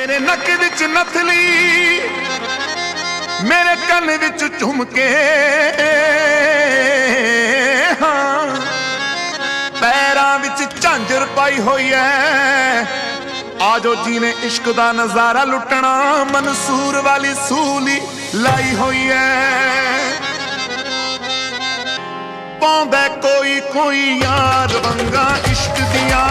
ਮੇਰੇ ਨੱਕ ਵਿੱਚ ਨਥਲੀ, ਮੇਰੇ ਕੰਨ ਵਿੱਚ ਝੁਮਕੇ। ਹਾਂ, ਪੈਰਾਂ ਵਿੱਚ ਝਾਂਜਰ ਪਾਈ ਹੋਈ ਐ। ਆਜੋ ਜੀ ਨੇ ਇਸ਼ਕ ਦਾ ਨਜ਼ਾਰਾ ਲੁੱਟਣਾ, ਮਨਸੂਰ ਵਾਲੀ ਸੂਲੀ ਲਾਈ ਹੋਈ ਐ। ਪਾਉਂਦਾ ਕੋਈ ਕੋਈ ਯਾਰ ਵੰਗਾ ਇਸ਼ਕ ਦੀਆਂ।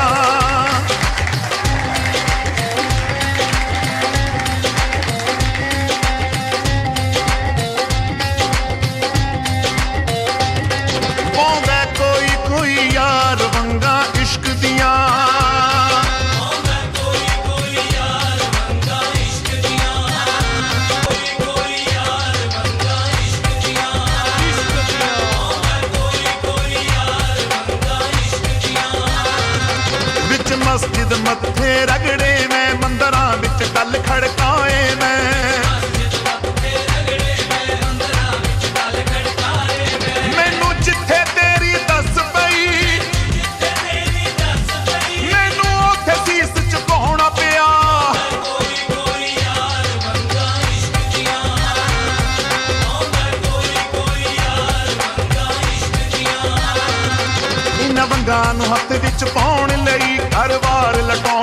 मस्जिद मत्थे रगड़े ਇਹਨਾਂ ਵੰਗਾਂ ਨੂੰ ਹੱਥ ਵਿੱਚ ਪਾਉਣ ਲਈ ਘਰ-ਬਾਰ ਲਟਾਉਣ